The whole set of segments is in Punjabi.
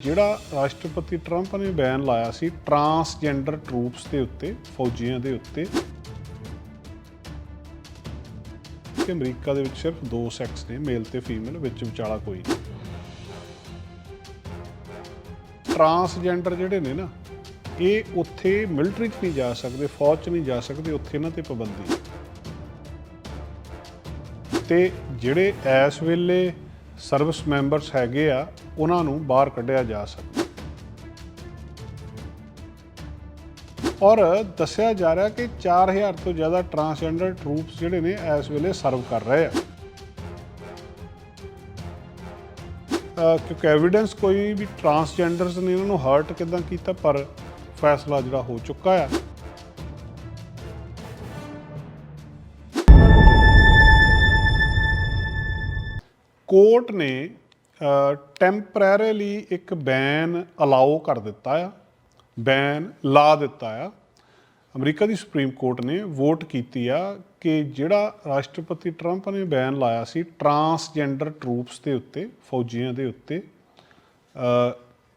ਜਿਹੜਾ ਰਾਸ਼ਟਰਪਤੀ ਟਰੰਪ ਨੇ ਬੈਨ ਲਾਇਆ ਸੀ ਟਰਾਂਸਜੈਂਡਰ ਟਰੂਪਸ ਦੇ ਉੱਤੇ, ਫੌਜੀਆਂ ਦੇ ਉੱਤੇ ਕਿ ਅਮਰੀਕਾ ਦੇ ਵਿੱਚ ਸਿਰਫ ਦੋ ਸੈਕਸ ਨੇ, ਮੇਲ ਤੇ ਫੀਮੇਲ, ਵਿੱਚ ਵਿਚਾਲਾ ਕੋਈ ਨਹੀਂ। ਟਰਾਂਸਜੈਂਡਰ ਜਿਹੜੇ ਨੇ ਨਾ, ਇਹ ਉੱਥੇ ਮਿਲਟਰੀ 'ਚ ਨਹੀਂ ਜਾ ਸਕਦੇ, ਫੌਜ 'ਚ ਨਹੀਂ ਜਾ ਸਕਦੇ, ਉੱਥੇ ਇਹਨਾਂ ਤੇ ਪਾਬੰਦੀ ਹੈ। ਤੇ ਜਿਹੜੇ ਇਸ ਵੇਲੇ ਸਰਵਿਸ ਮੈਂਬਰਸ ਹੈਗੇ ਆ ਉਹਨਾਂ ਨੂੰ ਬਾਹਰ ਕੱਢਿਆ ਜਾ ਸਕੇ। ਔਰ ਦੱਸਿਆ ਜਾ ਰਿਹਾ ਕਿ 4000 ਤੋਂ ਜ਼ਿਆਦਾ ਟਰਾਂਸਜੈਂਡਰ ਟਰੂਪਸ ਜਿਹੜੇ ਨੇ ਇਸ ਵੇਲੇ ਸਰਵ ਕਰ ਰਹੇ ਆ। ਕਿਉਂਕਿ ਐਵੀਡੈਂਸ ਕੋਈ ਵੀ ਟਰਾਂਸਜੈਂਡਰਸ ਨੇ ਉਹਨਾਂ ਨੂੰ ਹਰਟ ਕਿਦਾਂ ਕੀਤਾ, ਪਰ ਫੈਸਲਾ ਜਿਹੜਾ ਹੋ ਚੁੱਕਾ ਆ। ਕੋਰਟ ਨੇ ਟੈਂਪਰੇਰੀਲੀ ਇੱਕ ਬੈਨ ਅਲਾਉ ਕਰ ਦਿੱਤਾ ਆ, ਬੈਨ ਲਾ ਦਿੱਤਾ ਆ। ਅਮਰੀਕਾ ਦੀ ਸੁਪਰੀਮ ਕੋਰਟ ਨੇ ਵੋਟ ਕੀਤੀ ਆ ਕਿ ਜਿਹੜਾ ਰਾਸ਼ਟਰਪਤੀ ਟਰੰਪ ਨੇ ਬੈਨ ਲਾਇਆ ਸੀ, ਟਰਾਂਸਜੈਂਡਰ ਟਰੂਪਸ ਦੇ ਉੱਤੇ, ਫੌਜੀਆਂ ਦੇ ਉੱਤੇ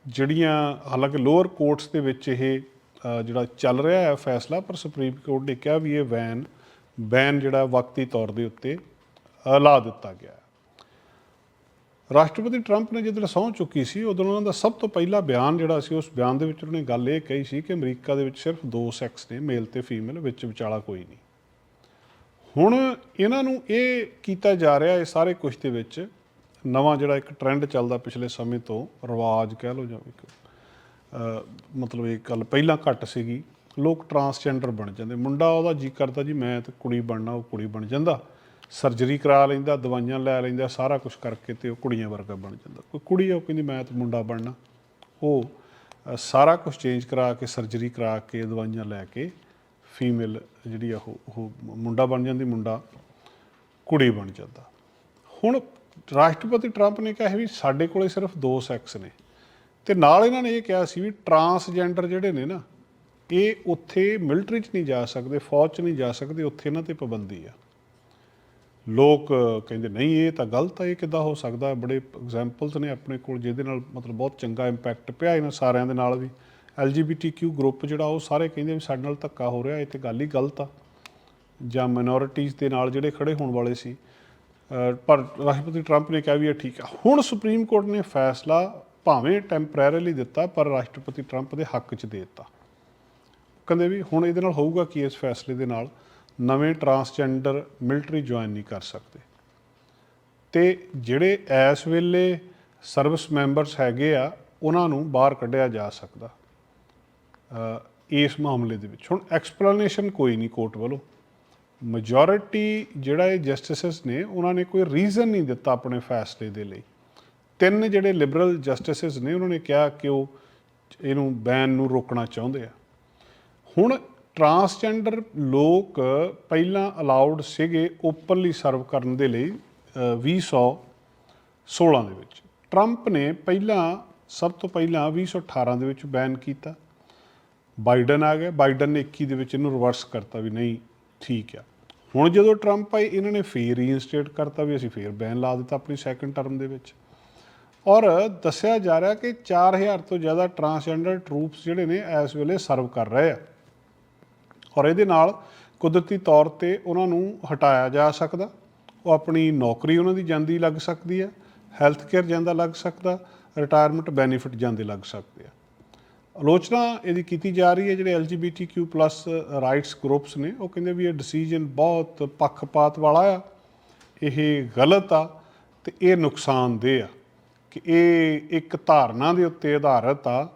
ਜਿਹੜੀਆਂ ਹਾਲਾਂਕਿ ਲੋਅਰ ਕੋਰਟਸ ਦੇ ਵਿੱਚ ਇਹ ਜਿਹੜਾ ਚੱਲ ਰਿਹਾ ਹੈ ਫੈਸਲਾ, ਪਰ ਸੁਪਰੀਮ ਕੋਰਟ ਨੇ ਕਿਹਾ ਵੀ ਇਹ ਬੈਨ ਬੈਨ ਜਿਹੜਾ ਵਕਤੀ ਤੌਰ ਦੇ ਉੱਤੇ ਲਾ ਦਿੱਤਾ ਗਿਆ। ਰਾਸ਼ਟਰਪਤੀ ਟਰੰਪ ਨੇ ਜਦੋਂ ਸਹੁੰ ਚੁੱਕੀ ਸੀ, ਉਦੋਂ ਉਹਨਾਂ ਦਾ ਸਭ ਤੋਂ ਪਹਿਲਾ ਬਿਆਨ ਜਿਹੜਾ ਸੀ, ਉਸ ਬਿਆਨ ਦੇ ਵਿੱਚ ਉਹਨਾਂ ਨੇ ਗੱਲ ਇਹ ਕਹੀ ਸੀ ਕਿ ਅਮਰੀਕਾ ਦੇ ਵਿੱਚ ਸਿਰਫ ਦੋ ਸੈਕਸ ਨੇ, ਮੇਲ ਤੇ ਫੀਮੇਲ, ਵਿੱਚ ਵਿਚਾਲਾ ਕੋਈ ਨਹੀਂ। ਹੁਣ ਇਹਨਾਂ ਨੂੰ ਇਹ ਕੀਤਾ ਜਾ ਰਿਹਾ, ਇਹ ਸਾਰੇ ਕੁਝ ਦੇ ਵਿੱਚ ਨਵਾਂ ਜਿਹੜਾ ਇੱਕ ਟ੍ਰੈਂਡ ਚੱਲਦਾ ਪਿਛਲੇ ਸਮੇਂ ਤੋਂ, ਰਿਵਾਜ ਕਹਿ ਲਓ ਜਾਂ ਇੱਕ ਮਤਲਬ ਇਹ ਗੱਲ ਪਹਿਲਾਂ ਘੱਟ ਸੀਗੀ, ਲੋਕ ਟਰਾਂਸਜੈਂਡਰ ਬਣ ਜਾਂਦੇ। ਮੁੰਡਾ ਉਹਦਾ ਜੀ ਕਰਦਾ, ਜੀ ਮੈਂ ਤਾਂ ਕੁੜੀ ਬਣਨਾ, ਉਹ ਕੁੜੀ ਬਣ ਜਾਂਦਾ। ਸਰਜਰੀ ਕਰਾ ਲੈਂਦਾ, ਦਵਾਈਆਂ ਲੈ ਲੈਂਦਾ, ਸਾਰਾ ਕੁਝ ਕਰਕੇ ਤੇ ਉਹ ਕੁੜੀਆਂ ਵਰਗਾ ਬਣ ਜਾਂਦਾ। ਕੋਈ ਕੁੜੀ ਆ, ਉਹ ਕਹਿੰਦੀ ਮੈਂ ਤਾਂ ਮੁੰਡਾ ਬਣਨਾ। ਉਹ ਸਾਰਾ ਕੁਝ ਚੇਂਜ ਕਰਾ ਕੇ ਸਰਜਰੀ ਕਰਾ ਕੇ, ਦਵਾਈਆਂ ਲੈ ਕੇ ਫੀਮੇਲ ਜਿਹੜੀ ਆ ਉਹ ਉਹ ਮੁੰਡਾ ਬਣ ਜਾਂਦੀ, ਮੁੰਡਾ ਕੁੜੀ ਬਣ ਜਾਂਦਾ। ਹੁਣ ਰਾਸ਼ਟਰਪਤੀ ਟਰੰਪ ਨੇ ਕਿਹਾ ਵੀ ਸਾਡੇ ਕੋਲੇ ਸਿਰਫ ਦੋ ਸੈਕਸ ਨੇ। ਤੇ ਨਾਲ ਇਹਨਾਂ ਨੇ ਇਹ ਕਿਹਾ ਸੀ ਵੀ ਟਰਾਂਸਜੈਂਡਰ ਜਿਹੜੇ ਨੇ ਨਾ, ਇਹ ਉੱਥੇ ਮਿਲਟਰੀ 'ਚ ਨਹੀਂ ਜਾ ਸਕਦੇ, ਫੌਜ 'ਚ ਨਹੀਂ ਜਾ ਸਕਦੇ, ਉੱਥੇ ਇਹਨਾਂ ਤੇ ਪਾਬੰਦੀ ਆ। ਲੋਕ ਕਹਿੰਦੇ, ਨਹੀਂ, ਇਹ ਤਾਂ ਗਲਤ ਹੈ, ਇਹ ਕਿੱਦਾਂ ਹੋ ਸਕਦਾ? ਬੜੇ ਐਗਜ਼ਾਮਪਲਸ ਨੇ ਆਪਣੇ ਕੋਲ, ਜਿਹਦੇ ਨਾਲ ਮਤਲਬ ਬਹੁਤ ਚੰਗਾ ਇੰਪੈਕਟ ਪਿਆ ਇਹਨਾਂ ਸਾਰਿਆਂ ਦੇ ਨਾਲ ਵੀ। LGBTQ ਗਰੁੱਪ ਜਿਹੜਾ, ਉਹ ਸਾਰੇ ਕਹਿੰਦੇ ਵੀ ਸਾਡੇ ਨਾਲ ਧੱਕਾ ਹੋ ਰਿਹਾ, ਇਹ ਤੇ ਗੱਲ ਹੀ ਗਲਤ ਆ। ਜਾਂ ਮਾਈਨੋਰਿਟੀਜ਼ ਦੇ ਨਾਲ ਜਿਹੜੇ ਖੜੇ ਹੋਣ ਵਾਲੇ ਸੀ। ਪਰ ਰਾਸ਼ਟਰਪਤੀ ਟਰੰਪ ਨੇ ਕਿਹਾ ਵੀ ਇਹ ਠੀਕ ਆ। ਹੁਣ ਸੁਪਰੀਮ ਕੋਰਟ ਨੇ ਫੈਸਲਾ ਭਾਵੇਂ ਟੈਂਪਰੇਰੀਲੀ ਦਿੱਤਾ, ਪਰ ਰਾਸ਼ਟਰਪਤੀ ਟਰੰਪ ਦੇ ਹੱਕ 'ਚ ਦੇ ਦਿੱਤਾ। ਕਹਿੰਦੇ ਵੀ ਹੁਣ ਇਹਦੇ ਨਾਲ ਹੋਊਗਾ ਕੀ ਇਸ ਫੈਸਲੇ ਦੇ ਨਾਲ? ਨਵੇਂ ਟਰਾਂਸਜੈਂਡਰ ਮਿਲਟਰੀ ਜੁਆਇਨ ਨਹੀਂ ਕਰ ਸਕਦੇ। ਤੇ ਜਿਹੜੇ ਇਸ ਵੇਲੇ ਸਰਵਿਸ ਮੈਂਬਰਸ ਹੈਗੇ ਆ, ਉਹਨਾਂ ਨੂੰ ਬਾਹਰ ਕੱਢਿਆ ਜਾ ਸਕਦਾ ਇਸ ਮਾਮਲੇ ਦੇ ਵਿੱਚ। ਹੁਣ ਐਕਸਪਲੇਨੇਸ਼ਨ ਕੋਈ ਨਹੀਂ ਕੋਰਟ ਵੱਲੋਂ। ਮੈਜੋਰਿਟੀ ਜਿਹੜਾ ਇਹ ਜਸਟਿਸਸ ਨੇ, ਉਹਨਾਂ ਨੇ ਕੋਈ ਰੀਜ਼ਨ ਨਹੀਂ ਦਿੱਤਾ ਆਪਣੇ ਫੈਸਲੇ ਦੇ ਲਈ। ਤਿੰਨ ਜਿਹੜੇ ਲਿਬਰਲ ਜਸਟਿਸਸ ਨੇ, ਉਹਨਾਂ ਨੇ ਕਿਹਾ ਕਿ ਉਹ ਇਹਨੂੰ ਬੈਨ ਨੂੰ ਰੋਕਣਾ ਚਾਹੁੰਦੇ ਆ। ਹੁਣ ਟਰਾਂਸਜੈਂਡਰ ਲੋਕ ਪਹਿਲਾਂ ਅਲਾਉਡ ਸੀਗੇ ਓਪਨਲੀ ਸਰਵ ਕਰਨ ਦੇ ਲਈ ਅ, 2016 ਦੇ ਵਿੱਚ। ਟਰੰਪ ਨੇ ਪਹਿਲਾਂ ਸਭ ਤੋਂ ਪਹਿਲਾਂ 2018 ਦੇ ਵਿੱਚ ਬੈਨ ਕੀਤਾ। ਬਾਈਡਨ ਆ ਗਿਆ। ਬਾਈਡਨ ਨੇ 21 ਦੇ ਵਿੱਚ ਇਹਨੂੰ ਰਿਵਰਸ ਕਰਤਾ ਵੀ ਨਹੀਂ ਠੀਕ ਆ। ਹੁਣ ਜਦੋਂ ਟਰੰਪ ਆਏ ਇਹਨਾਂ ਨੇ ਫੇਰ ਰੀਇਨਸਟੇਟ ਕਰਤਾ ਵੀ ਅਸੀਂ ਫੇਰ ਬੈਨ ਲਾ ਦਿੱਤਾ ਆਪਣੀ ਸੈਕੰਡ ਟਰਮ ਦੇ ਵਿੱਚ। ਔਰ ਦੱਸਿਆ ਜਾ ਰਿਹਾ ਕਿ 4000 ਤੋਂ ਜ਼ਿਆਦਾ ਟਰਾਂਸਜੈਂਡਰ ਟਰੂਪਸ ਜਿਹੜੇ ਨੇ ਇਸ ਵੇਲੇ ਸਰਵ ਕਰ ਰਹੇ ਆ। ਔਰ ਇਹਦੇ ਨਾਲ ਕੁਦਰਤੀ ਤੌਰ ਤੇ ਉਹਨਾਂ ਨੂੰ ਹਟਾਇਆ ਜਾ ਸਕਦਾ। ਉਹ ਆਪਣੀ ਨੌਕਰੀ ਉਹਨਾਂ ਦੀ ਜਾਂਦੀ ਲੱਗ ਸਕਦੀ ਹੈ ਹੈਲਥ ਕੇਅਰ ਜਾਂਦਾ ਲੱਗ ਸਕਦਾ ਰਿਟਾਇਰਮੈਂਟ ਬੈਨੀਫਿਟ ਜਾਂਦੇ ਲੱਗ ਸਕਦੇ ਆ। ਆਲੋਚਨਾ ਇਹਦੀ ਕੀਤੀ ਜਾ ਰਹੀ ਹੈ, ਜਿਹੜੇ LGBTQ+ ਰਾਈਟਸ ਗਰੁੱਪਸ ਨੇ, ਉਹ ਕਹਿੰਦੇ ਵੀ ਇਹ ਡਿਸੀਜਨ ਬਹੁਤ ਪੱਖਪਾਤ ਵਾਲਾ ਆ, ਇਹ ਗਲਤ ਆ ਤੇ ਇਹ ਨੁਕਸਾਨਦੇਹ ਆ ਕਿ ਇਹ ਇੱਕ ਧਾਰਨਾ ਦੇ ਉੱਤੇ ਆਧਾਰਿਤ ਆ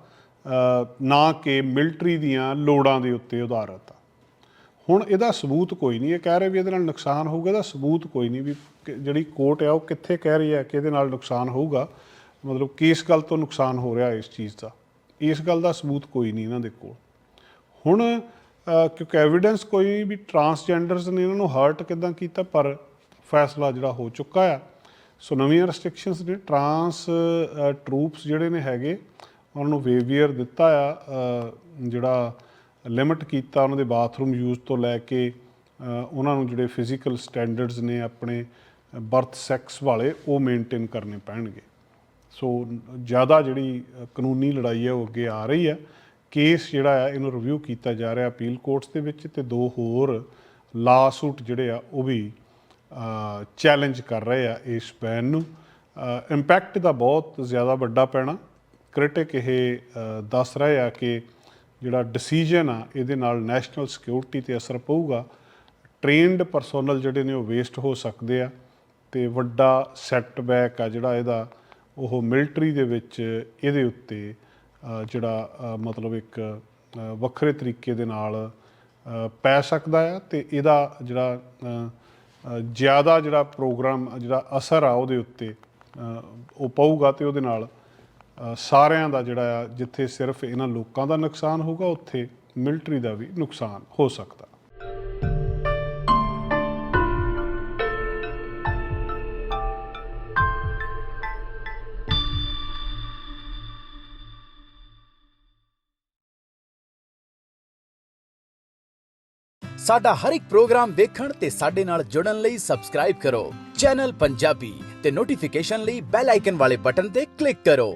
ਨਾ ਕਿ ਮਿਲਟਰੀ ਦੀਆਂ ਲੋੜਾਂ ਦੇ ਉੱਤੇ ਆਧਾਰਿਤ ਆ। ਹੁਣ ਇਹਦਾ ਸਬੂਤ ਕੋਈ ਨਹੀਂ, ਇਹ ਕਹਿ ਰਹੇ ਵੀ ਇਹਦੇ ਨਾਲ ਨੁਕਸਾਨ ਹੋਊਗਾ, ਇਹਦਾ ਸਬੂਤ ਕੋਈ ਨਹੀਂ ਵੀ ਜਿਹੜੀ ਕੋਰਟ ਆ ਉਹ ਕਿੱਥੇ ਕਹਿ ਰਹੀ ਹੈ ਕਿ ਇਹਦੇ ਨਾਲ ਨੁਕਸਾਨ ਹੋਊਗਾ। ਮਤਲਬ ਕਿਸ ਗੱਲ ਤੋਂ ਨੁਕਸਾਨ ਹੋ ਰਿਹਾ ਇਸ ਚੀਜ਼ ਦਾ। ਇਸ ਗੱਲ ਦਾ ਸਬੂਤ ਕੋਈ ਨਹੀਂ ਇਹਨਾਂ ਦੇ ਕੋਲ। ਹੁਣ ਕਿਉਂਕਿ ਐਵੀਡੈਂਸ ਕੋਈ ਨਹੀਂ ਵੀ ਟਰਾਂਸਜੈਂਡਰਸ ਨੇ ਇਹਨਾਂ ਨੂੰ ਹਰਟ ਕਿਦਾਂ ਕੀਤਾ, ਪਰ ਫੈਸਲਾ ਜਿਹੜਾ ਹੋ ਚੁੱਕਾ ਆ। ਸੋ ਨਵੀਆਂ ਰੈਸਟ੍ਰਿਕਸ਼ਨਸ ਨੇ ਟਰਾਂਸ ਟਰੂਪਸ ਜਿਹੜੇ ਨੇ ਹੈਗੇ, ਉਹਨਾਂ ਨੂੰ ਵੇਵੀਅਰ ਦਿੱਤਾ ਆ ਜਿਹੜਾ ਲਿਮਿਟ ਕੀਤਾ ਉਹਨਾਂ ਦੇ ਬਾਥਰੂਮ ਯੂਜ਼ ਤੋਂ ਲੈ ਕੇ ਉਹਨਾਂ ਨੂੰ ਜਿਹੜੇ ਫਿਜ਼ੀਕਲ ਸਟੈਂਡਰਡਸ ਨੇ ਆਪਣੇ ਬਰਥ ਸੈਕਸ ਵਾਲੇ, ਉਹ ਮੇਨਟੇਨ ਕਰਨੇ ਪੈਣਗੇ। ਸੋ, ਜ਼ਿਆਦਾ ਜਿਹੜੀ ਕਾਨੂੰਨੀ ਲੜਾਈ ਹੈ, ਉਹ ਅੱਗੇ ਆ ਰਹੀ ਹੈ। ਕੇਸ ਜਿਹੜਾ ਆ ਇਹਨੂੰ ਰਿਵਿਊ ਕੀਤਾ ਜਾ ਰਿਹਾ ਅਪੀਲ ਕੋਰਟਸ ਦੇ ਵਿੱਚ ਤੇ ਦੋ ਹੋਰ ਲਾ ਸੂਟ ਜਿਹੜੇ ਆ, ਉਹ ਵੀ ਚੈਲੰਜ ਕਰ ਰਹੇ ਆ ਇਸ ਬੈਨ ਨੂੰ। ਇੰਪੈਕਟ ਦਾ ਬਹੁਤ ਜ਼ਿਆਦਾ ਵੱਡਾ ਪੈਣਾ। ਕ੍ਰਿਟਿਕ ਇਹ ਦੱਸ ਰਹੇ ਆ ਕਿ ਜਿਹੜਾ ਡਿਸੀਜਨ ਆ, ਇਹਦੇ ਨਾਲ ਨੈਸ਼ਨਲ ਸਿਕਿਉਰਿਟੀ ਤੇ ਅਸਰ ਪਊਗਾ। ਟ੍ਰੇਨਡ ਪਰਸੋਨਲ ਜਿਹੜੇ ਨੇ ਉਹ ਵੇਸਟ ਹੋ ਸਕਦੇ ਆ ਤੇ ਵੱਡਾ ਸੈਟਬੈਕ ਆ ਜਿਹੜਾ ਇਹਦਾ, ਉਹ ਮਿਲਟਰੀ ਦੇ ਵਿੱਚ ਇਹਦੇ ਉੱਤੇ ਜਿਹੜਾ ਮਤਲਬ ਇੱਕ ਵੱਖਰੇ ਤਰੀਕੇ ਦੇ ਨਾਲ ਪੈ ਸਕਦਾ ਆ ਤੇ ਇਹਦਾ ਜਿਹੜਾ ਜ਼ਿਆਦਾ ਜਿਹੜਾ ਪ੍ਰੋਗਰਾਮ ਜਿਹੜਾ ਅਸਰ ਆ ਉਹਦੇ ਉੱਤੇ ਉਹ ਪਊਗਾ ਤੇ ਉਹਦੇ ਨਾਲ ਸਾਰਿਆਂ ਦਾ ਜਿਹੜਾ ਆ, ਜਿੱਥੇ ਸਿਰਫ ਇਹਨਾਂ ਲੋਕਾਂ ਦਾ ਨੁਕਸਾਨ ਹੋਊਗਾ, ਉੱਥੇ ਮਿਲਟਰੀ ਦਾ ਵੀ ਨੁਕਸਾਨ ਹੋ ਸਕਦਾ। ਸਾਡਾ ਹਰ ਇੱਕ ਪ੍ਰੋਗਰਾਮ ਦੇਖਣ ਤੇ ਸਾਡੇ ਨਾਲ ਜੁੜਨ ਲਈ ਸਬਸਕ੍ਰਾਈਬ ਕਰੋ। ਚੈਨਲ ਪੰਜਾਬੀ ਤੇ ਨੋਟੀਫਿਕੇਸ਼ਨ ਲਈ ਬੈਲ ਆਈਕਨ ਵਾਲੇ ਬਟਨ ਤੇ ਕਲਿੱਕ ਕਰੋ।